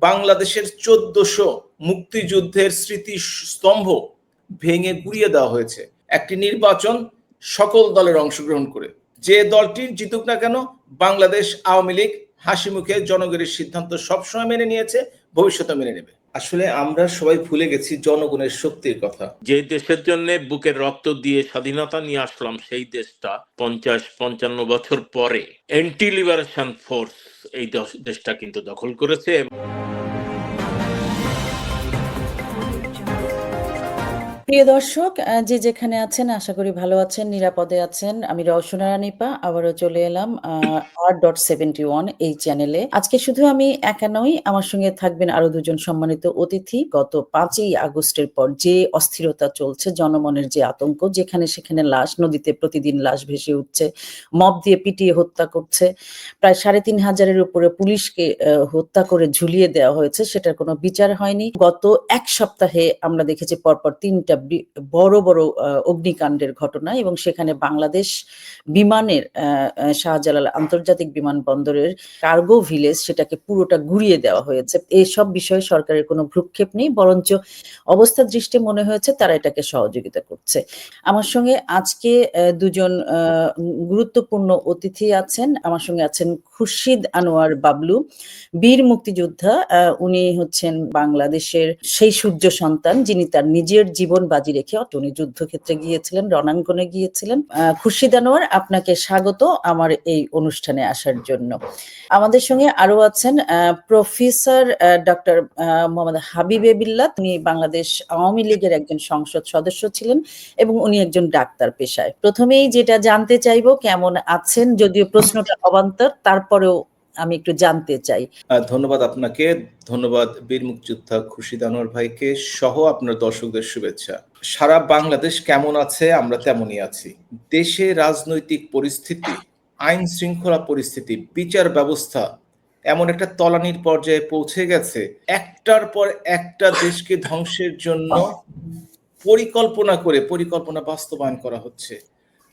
বাংলাদেশের চোদ্দশো মুক্তিযুদ্ধের স্মৃতি স্তম্ভ ভেঙে গুড়িয়ে দেওয়া হয়েছে। একটি নির্বাচন সকল দলের অংশগ্রহণ করে। যে দলটির জিতুক না কেন, বাংলাদেশ আওয়ামী লীগ হাসি মুখে জনগণের সিদ্ধান্ত সবসময় মেনে নিয়েছে, ভবিষ্যতে মেনে নেবে। আসলে আমরা সবাই ভুলে গেছি জনগণের শক্তির কথা। যে দেশের জন্য বুকের রক্ত দিয়ে স্বাধীনতা নিয়ে আসলাম, সেই দেশটা পঞ্চাশ পঞ্চান্ন বছর পরে অ্যান্টি লিবারেশন ফোর্স এই দশ- দেশটা কিন্তু দখল করেছে। প্রিয় দর্শক যে যেখানে আছেন, আশা করি ভালো আছেন, নিরাপদে আছেন, আমি রওশনা রানিপা, আবারও চলে এলাম আর ডট সেভেন্টি ওয়ান এই চ্যানেলে। আজকে শুধু আমি একা নই, আমার সঙ্গে থাকবেন আরও দুজন সম্মানিত অতিথি। গত পাঁচই আগস্টের পর যে অস্থিরতা চলছে, জনমনের যে আতঙ্ক, যেখানে সেখানে লাশ, নদীতে প্রতিদিন লাশ ভেসে উঠছে, মব দিয়ে পিটিয়ে হত্যা করছে, প্রায় সাড়ে তিন হাজারের উপরে পুলিশকে হত্যা করে ঝুলিয়ে দেওয়া হয়েছে, সেটার কোনো বিচার হয়নি। গত এক সপ্তাহে আমরা দেখেছি পরপর তিনটা বি- বড় বড় অগ্নিকাণ্ডের ঘটনা এবং সেখানে বাংলাদেশ বিমানের শাহজালাল আন্তর্জাতিক বিমানবন্দরের কার্গো ভিলেজ সেটাকে পুরোটা ঘুরিয়ে দেওয়া হয়েছে। এইসব বিষয়ে সরকারের কোনো ভ্রুক্ষেপ নেই, বরঞ্চ অবস্থা দৃষ্টি মনে হয়েছে, তারা এটাকে সহযোগিতা করছে। আমার সঙ্গে আজকে দুজন গুরুত্বপূর্ণ অতিথি আছেন। আমার সঙ্গে আছেন খুরশিদ আনোয়ার বাবলু, বীর মুক্তিযোদ্ধা উনি হচ্ছেন বাংলাদেশের সেই সূর্য সন্তান, যিনি তার নিজের জীবন বাজি রেখে উনি যুদ্ধক্ষেত্রে গিয়েছিলেন রণাঙ্গনে গিয়েছিলেন। আহ, খুরশিদ আনোয়ার আপনাকে স্বাগত আমার এই অনুষ্ঠানে আসার জন্য। আমাদের সঙ্গে আরও আছেন প্রফেসর ডক্টর মোহাম্মদ হাবিবে বিল্লাত তিনি বাংলাদেশ আওয়ামী লীগের একজন সংসদ সদস্য ছিলেন এবং উনি একজন ডাক্তার পেশায়। প্রথমেই যেটা জানতে চাইব কেমন আছেন? যদিও প্রশ্নটা অবান্তর তারপরেও আমি একটু জানতে চাই। ধন্যবাদ আপনাকে। ধন্যবাদ বীর মুক্তিযোদ্ধা খুশিদ আনোয়ার ভাইকে সহ আপনার দর্শকদের শুভেচ্ছা। সারা বাংলাদেশ কেমন আছে? আমরা তেমনই আছি। দেশে রাজনৈতিক পরিস্থিতি, আইন শৃঙ্খলা পরিস্থিতি, বিচার ব্যবস্থা এমন একটা তলানির পর্যায়ে পৌঁছে গেছে। একটার পর একটা দেশকে ধ্বংসের জন্য পরিকল্পনা করে, পরিকল্পনা বাস্তবায়ন করা হচ্ছে।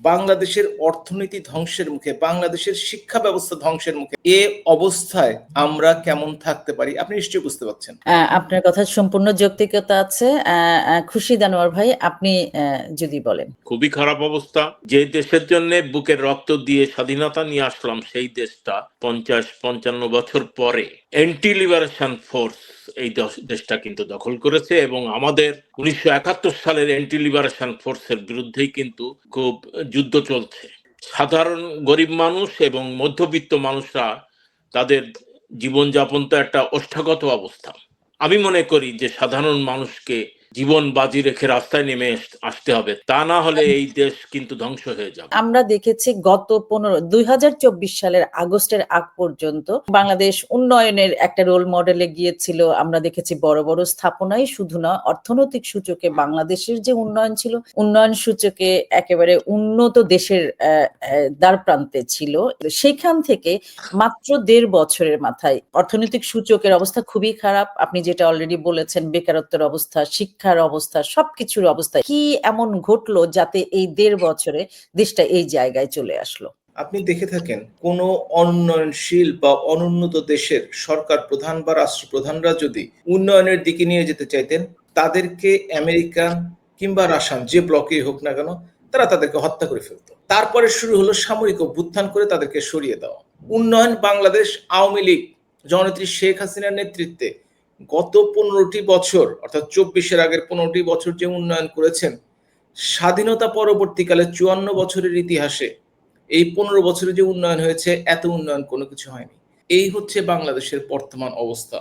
বাংলাদেশের অর্থনীতি ধ্বংসের মুখে বাংলাদেশের শিক্ষা ব্যবস্থা ধ্বংসের মুখে এ অবস্থায় আমরা কেমন থাকতে পারি? আপনি নিশ্চয়ই বুঝতে পারছেন। আপনার কথা সম্পূর্ণ যৌক্তিকতা আছে। আহ, আহ, খুরশিদ আনোয়ার ভাই আপনি আহ, যদি বলেন। খুবই খারাপ অবস্থা। যে দেশের জন্য বুকের রক্ত দিয়ে স্বাধীনতা নিয়ে আসলাম সেই দেশটা পঞ্চাশ পঞ্চান্ন বছর পরে অ্যান্টি লিবারেশন ফোর্স এই দেশটা কিন্তু দখল করেছে এবং আমাদের উনিশশো একাত্তর সালের অ্যান্টি লিবারেশন ফোর্সের বিরুদ্ধেই কিন্তু খুব যুদ্ধ চলছে। সাধারণ গরিব মানুষ এবং মধ্যবিত্ত মানুষরা তাদের জীবনযাপন তো একটা অষ্টাগত অবস্থা। আমি মনে করি যে সাধারণ মানুষকে জীবন বাজি রেখে রাস্তায় নেমে আসতে হবে। তা না হলে এই দেশ কিন্তু ধ্বংস হয়ে যাবে। আমরা দেখেছি গত পনেরো, দুই সালের আগস্টের আগ পর্যন্ত বাংলাদেশ উন্নয়নের একটা রোল মডেলে গিয়েছিল। আমরা দেখেছি বড় বড় স্থাপনাই শুধু না, অর্থনৈতিক সূচকে বাংলাদেশের যে উন্নয়ন ছিল, উন্নয়ন সূচকে একেবারে উন্নত দেশের দ্বার প্রান্তে ছিল। সেখান থেকে মাত্র দেড় বছরের মাথায় অর্থনৈতিক সূচকের অবস্থা খুবই খারাপ। আপনি যেটা অলরেডি বলেছেন, বেকারত্বের অবস্থা শিক্ষার অবস্থা, সবকিছুর অবস্থা কি এমন ঘটলো যাতে এই দেড় বছরে দেশটা এই জায়গায় চলে আসলো? আপনি দেখে থাকেন, কোন উন্নয়নশীল বা অনুন্নত দেশের সরকার প্রধান বা রাষ্ট্রপ্রধানরা যদি উন্নয়নের দিকে নিয়ে যেতে চাইতেন, তাদেরকে আমেরিকান কিংবা রাশিয়ান যে ব্লকে হোক না কেন, তারা তাদেরকে হত্যা করে ফেলতো। তারপরে শুরু হলো সামরিক অভ্যুত্থান করে তাদেরকে সরিয়ে দেওয়া। উন্নয়ন বাংলাদেশ আওয়ামী লীগ, জননেত্রী শেখ হাসিনার নেতৃত্বে গত পনেরোটি বছর, অর্থাৎ চব্বিশের আগের পনেরোটি বছর যে উন্নয়ন করেছেন, স্বাধীনতা পরবর্তীকালে চুয়ান্ন বছরের ইতিহাসে এই পনেরো বছরে যে উন্নয়ন হয়েছে, এত উন্নয়ন কোনো কিছু হয়নি। এই হচ্ছে বাংলাদেশের বর্তমান অবস্থা।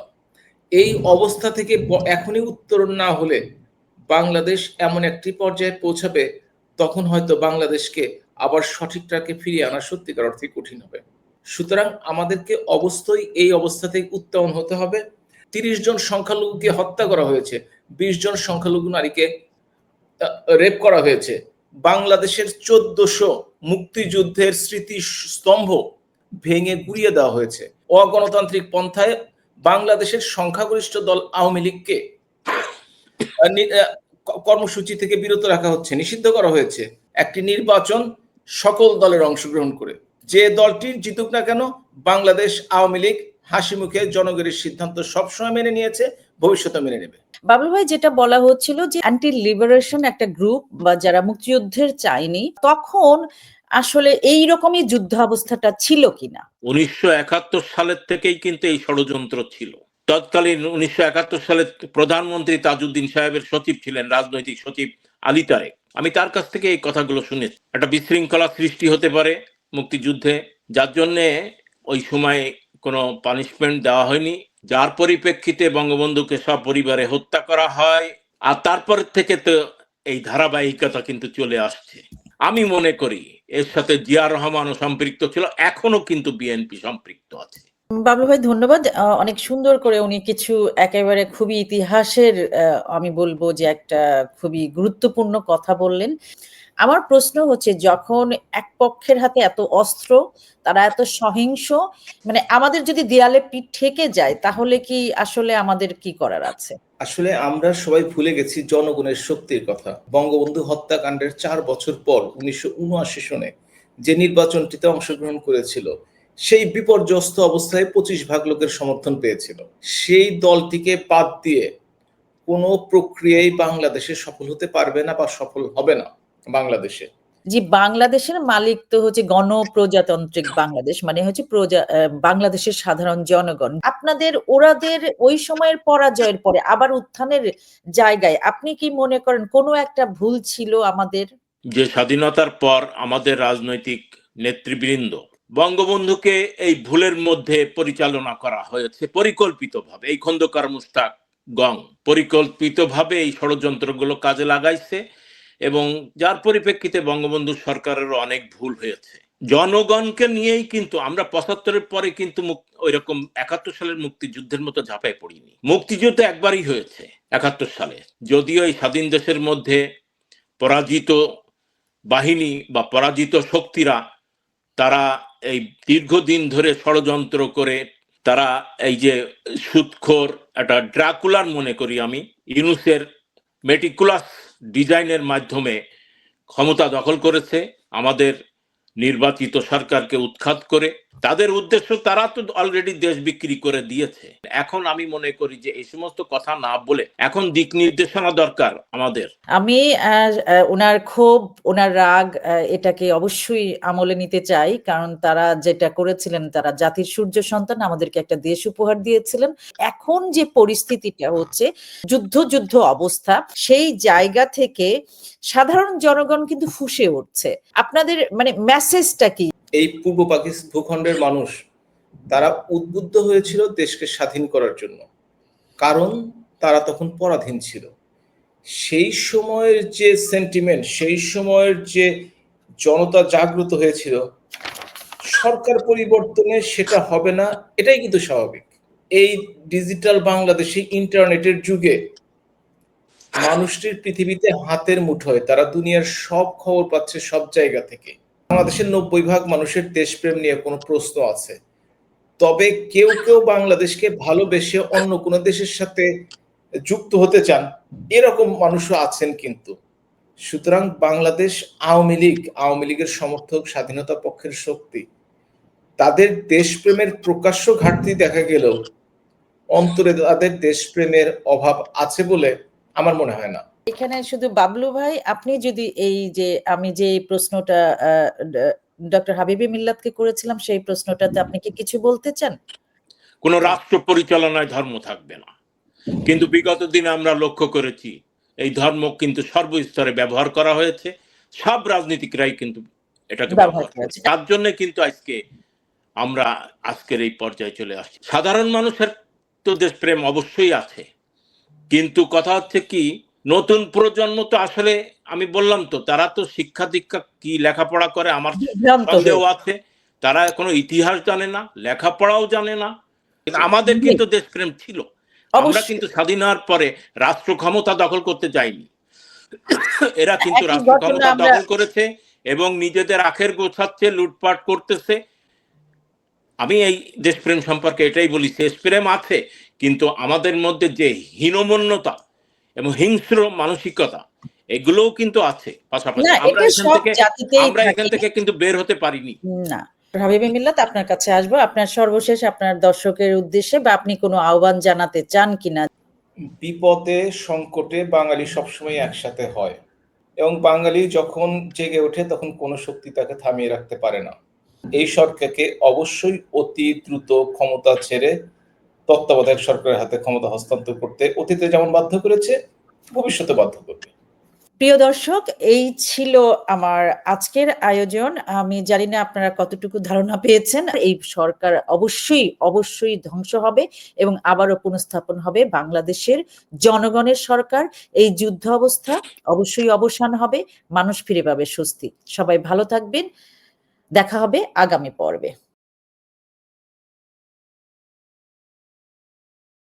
এই অবস্থা থেকে এখনই উত্তরণ না হলে বাংলাদেশ এমন একটি পর্যায়ে পৌঁছাবে, তখন হয়তো বাংলাদেশকে আবার সঠিক ট্র্যাকে ফিরিয়ে আনা সত্যিকার অর্থে কঠিন হবে। সুতরাং আমাদেরকে অবশ্যই এই অবস্থা থেকে উত্তরণ হতে হবে। তিরিশ জন সংখ্যালঘুকে হত্যা করা হয়েছে, বিশ জন সংখ্যালঘু নারীকে রেপ করা হয়েছে। বাংলাদেশের চোদ্দশো মুক্তিযুদ্ধের স্মৃতি স্তম্ভ ভেঙে গুড়িয়ে দেওয়া হয়েছে। অগণতান্ত্রিক পন্থায় বাংলাদেশের সংখ্যাগরিষ্ঠ দল আওয়ামী লীগকে কর্মসূচি থেকে বিরত রাখা হচ্ছে, নিষিদ্ধ করা হয়েছে। একটি নির্বাচন সকল দলের অংশগ্রহণ করে। যে দলটির জিতুক না কেন, বাংলাদেশ আওয়ামী লীগ হাসি মুখে জনগণের সিদ্ধান্ত সবসময় মেনে নিয়েছে ভবিষ্যতে মেনে নেবে। বাবলু ভাই যেটা বলা হচ্ছিল যে অ্যান্টি লিবারেশন একটা গ্রুপ বা যারা মুক্তিযুদ্ধের চায়নি তখন আসলে এই রকমই যুদ্ধ অবস্থাটা ছিল কিনা? উনিশশো একাত্তর সালের থেকেই কিন্তু এই ষড়যন্ত্র ছিল। তৎকালীন উনিশশো একাত্তর সালে প্রধানমন্ত্রী তাজউদ্দিন সাহেবের সচিব ছিলেন রাজনৈতিক সচিব আলী তারেক। আমি তার কাছ থেকে এই কথাগুলো শুনেছি। একটা বিশৃঙ্খলা সৃষ্টি হতে পারে মুক্তিযুদ্ধে যার জন্যে ওই সময় কোনো পানিশমেন্ট দেওয়া হয়নি। যার পরিপ্রেক্ষিতে বঙ্গবন্ধুকে সপরিবারে হত্যা করা হয়। আর তারপর থেকে তো এই ধারাবাহিকতা কিন্তু চলে আসছে। আমি মনে করি এর সাথে জিয়া রহমানও সম্পৃক্ত ছিল এখনও কিন্তু বিএনপি সম্পৃক্ত আছে। বাবলু ভাই, ধন্যবাদ। অনেক সুন্দর করে উনি কিছু একেবারে খুবই ইতিহাসের আমি বলব যে একটা খুবই গুরুত্বপূর্ণ কথা বললেন। আমার প্রশ্ন হচ্ছে, যখন এক পক্ষের হাতে এত অস্ত্র, তারা এত সহিংস মানে আমাদের যদি দেয়ালে পিঠ ঠেকে যায়, তাহলে কি আসলে আমাদের কি করার আছে? আসলে আমরা সবাই ভুলে গেছি জনগণের শক্তির কথা। বঙ্গবন্ধু হত্যাকাণ্ডের চার বছর পর উনিশশো উনআশি সনে যে নির্বাচনটিতে অংশগ্রহণ করেছিল, সেই বিপর্যস্ত অবস্থায় পঁচিশ ভাগ লোকের সমর্থন পেয়েছিল। সেই দলটিকে বাদ দিয়ে কোনো প্রক্রিয়াই বাংলাদেশে সফল হতে পারবে না বা সফল হবে না। বাংলাদেশে। যে বাংলাদেশের মালিক তো হচ্ছে গণপ্রজাতান্ত্রিক বাংলাদেশ মানে হচ্ছে প্রজা বাংলাদেশের সাধারণ জনগণ। আপনাদের ওরাদের ওই সময়ের পরাজয়ের পরে আবার উত্থানের জায়গায় আপনি কি মনে করেন কোনো একটা ভুল ছিল আমাদের? যে স্বাধীনতার পর আমাদের রাজনৈতিক নেতৃবৃন্দ বঙ্গবন্ধুকে এই ভুলের মধ্যে পরিচালনা করা হয়েছে পরিকল্পিতভাবে। এই খন্দকার মুস্তাক গং পরিকল্পিতভাবে এই ষড়যন্ত্রগুলো কাজে লাগাইছে। এবং যার পরিপ্রেক্ষিতে বঙ্গবন্ধু সরকারেরও অনেক ভুল হয়েছে। জনগণকে নিয়েই কিন্তু আমরা পঁচাত্তরের পরে কিন্তু ওই রকম একাত্তর সালের মুক্তিযুদ্ধের মতো ঝাঁপায় পড়িনি। মুক্তিযুদ্ধ একবারই হয়েছে একাত্তর সালে। যদিও এই স্বাধীন দেশের মধ্যে পরাজিত বাহিনী বা পরাজিত শক্তিরা, তারা এই দীর্ঘদিন ধরে ষড়যন্ত্র করে, তারা এই যে সুৎখোর, একটা ড্রাকুলার মনে করি আমি, ইউনুসের মেটিকুলাস ডিজাইনের মাধ্যমে ক্ষমতা দখল করেছে আমাদের নির্বাচিত সরকারকে উৎখাত করে তাদের উদ্দেশ্য তারা তো অলরেডি দেশ বিক্রি করে দিয়েছে। এখন আমি মনে করি যে এই সমস্ত কথা না বলে এখন দিক নির্দেশনা দরকার আমাদের। আমি ওনার ক্ষোভ, ওনার রাগ এটাকে অবশ্যই আমলে নিতে চাই, কারণ তারা যেটা করেছিলেন, তারা জাতির সূর্য সন্তান, আমাদেরকে একটা দেশ উপহার দিয়েছিলেন। এখন যে পরিস্থিতিটা হচ্ছে, যুদ্ধ যুদ্ধ অবস্থা, সেই জায়গা থেকে সাধারণ জনগণ কিন্তু ফুঁসে উঠছে। আপনাদের মানে মেসেজটা কি? এই পূর্ব পাকিস্তান ভূখণ্ডের মানুষ, তারা উদ্বুদ্ধ হয়েছিল দেশকে স্বাধীন করার জন্য। কারণ তারা তখন পরাধীন ছিল। সেই সময়ের যে সেন্টিমেন্ট সেই সময়ের যে জনতা জাগ্রত হয়েছিল, সরকার পরিবর্তনে সেটা হবে না, এটাই কিন্তু স্বাভাবিক। এই ডিজিটাল বাংলাদেশে ইন্টারনেটের যুগে মানুষটির পৃথিবীতে হাতের মুঠোয়, তারা দুনিয়ার সব খবর পাচ্ছে সব জায়গা থেকে। বাংলাদেশের নব্বই ভাগ মানুষের দেশপ্রেম নিয়ে কোনো প্রশ্ন আছে। তবে কেউ কেউ বাংলাদেশকে ভালোবেসে অন্য কোনো দেশের সাথে যুক্ত হতে চান, এরকম মানুষও আছেন কিন্তু। সুতরাং বাংলাদেশ আওয়ামী লীগ, আওয়ামী লীগের সমর্থক, স্বাধীনতা পক্ষের শক্তি, তাদের দেশপ্রেমের প্রকাশ্য ঘাটতি দেখা গেলেও অন্তরে তাদের দেশপ্রেমের অভাব আছে বলে আমার মনে হয় না। এখানে শুধু বাবলু ভাই আপনি যদি এই যে আমি যে প্রশ্নটা ডক্টর হাবিবি মিল্লাতকে করেছিলাম সেই প্রশ্নটাতে আপনি কি কিছু বলতে চান? কোন রাষ্ট্র পরিচালনায় ধর্ম থাকবে না। কিন্তু বিগত দিনে আমরা লক্ষ্য করেছি এই ধর্ম কিন্তু সর্বস্তরে ব্যবহার করা হয়েছে। সব রাজনীতিকরাই কিন্তু এটাকে ব্যবহার। করেছে। তার জন্য কিন্তু আজকে আমরা আজকের এই পর্যায়ে চলে আসছি। সাধারণ মানুষের তো দেশপ্রেম অবশ্যই আছে। কিন্তু কথা হচ্ছে কি নতুন প্রজন্ম তো আসলে আমি বললাম তো তারা তো শিক্ষা দীক্ষা কি লেখাপড়া করে আমার সন্দেহ আছে। তারা কোনো ইতিহাস জানে না লেখাপড়াও জানে না। আমাদের কিন্তু দেশপ্রেম ছিল। আমরা কিন্তু স্বাধীন হওয়ার পরে রাষ্ট্র ক্ষমতা দখল করতে যাইনি। এরা কিন্তু রাষ্ট্র ক্ষমতা দখল করেছে এবং নিজেদের আখের গোছাচ্ছে লুটপাট করতেছে। আমি এই দেশপ্রেম সম্পর্কে এটাই বলি দেশপ্রেম আছে কিন্তু আমাদের মধ্যে যে হীনমন্যতা এবং হিংস্র মানসিকতা এগুলোও কিন্তু আছে পাশাপাশি। আমরা এখান থেকে আমরা এখান থেকে। কিন্তু বের হতে পারিনি। না হাবিবে মিল্লাত আপনার কাছে আসব। আপনার সর্বশেষ আপনার দর্শকের উদ্দেশ্যে বা আপনি কোনো আহ্বান জানাতে চান কিনা? বিপদে সংকটে বাঙালি সবসময় একসাথে হয়। এবং বাঙালি যখন জেগে ওঠে তখন কোনো শক্তি তাকে থামিয়ে রাখতে পারে না। এই সরকারকে অবশ্যই অতি দ্রুত ক্ষমতা ছেড়ে তত্ত্বাবধায়ক সরকারের হাতে ক্ষমতা হস্তান্তর করতে অতীতে যেমন বাধ্য করেছে, ভবিষ্যতে বাধ্য করবে। প্রিয় দর্শক, এই ছিল আমার আজকের আয়োজন। আমি জানি না আপনারা কতটুকু ধারণা পেয়েছেন। এই সরকার অবশ্যই অবশ্যই ধ্বংস হবে এবং আবারও পুনঃস্থাপন হবে বাংলাদেশের জনগণের সরকার। এই যুদ্ধ অবস্থা অবশ্যই অবসান হবে, মানুষ ফিরে পাবে স্বস্তি। সবাই ভালো থাকবেন। দেখা হবে আগামী পর্বে।